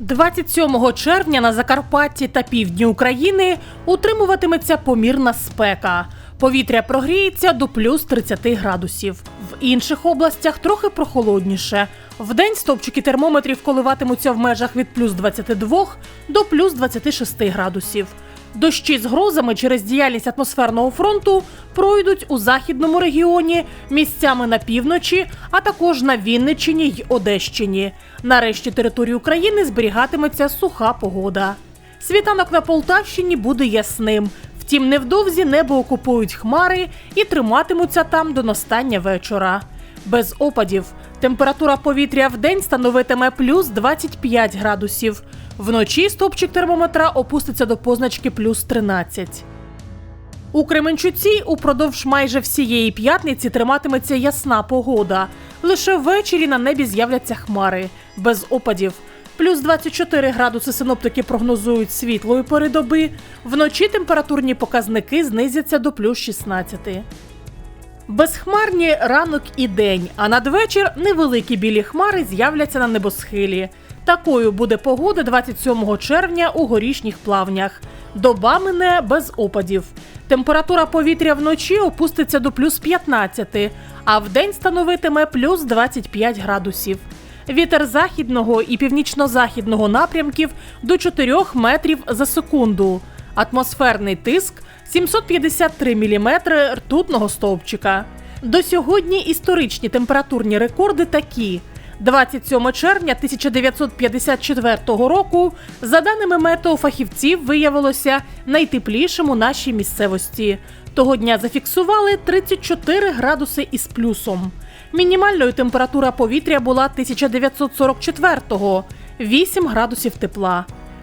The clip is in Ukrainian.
27 червня на Закарпатті та півдні України утримуватиметься помірна спека. Повітря прогріється до плюс 30 градусів. В інших областях трохи прохолодніше. Вдень стовпчики термометрів коливатимуться в межах від плюс 22 до плюс 26 градусів. Дощі з грозами через діяльність атмосферного фронту пройдуть у західному регіоні, місцями на півночі, а також на Вінниччині й Одещині. Нарешті території України зберігатиметься суха погода. Світанок на Полтавщині буде ясним. Втім, невдовзі небо окупують хмари і триматимуться там до настання вечора. Без опадів температура повітря в день становитиме плюс 25 градусів. Вночі стопчик термометра опуститься до позначки плюс 13. У Кременчуці упродовж майже всієї п'ятниці триматиметься ясна погода. Лише ввечері на небі з'являться хмари без опадів. Плюс 24 градуси синоптики прогнозують світлої пори доби. Вночі температурні показники знизяться до плюс 16. Безхмарні ранок і день, а надвечір невеликі білі хмари з'являться на небосхилі. Такою буде погода 27 червня у горішніх плавнях. Доба мине без опадів. Температура повітря вночі опуститься до плюс 15, а вдень становитиме плюс 25 градусів. Вітер західного і північно-західного напрямків до 4 метрів за секунду. Атмосферний тиск 753 мм ртутного стовпчика. До сьогодні історичні температурні рекорди такі. 27 червня 1954 року, за даними метеофахівців, виявилося найтеплішим у нашій місцевості. Того дня зафіксували 34 градуси із плюсом. Мінімальною температура повітря була 1944-го – 8 градусів тепла.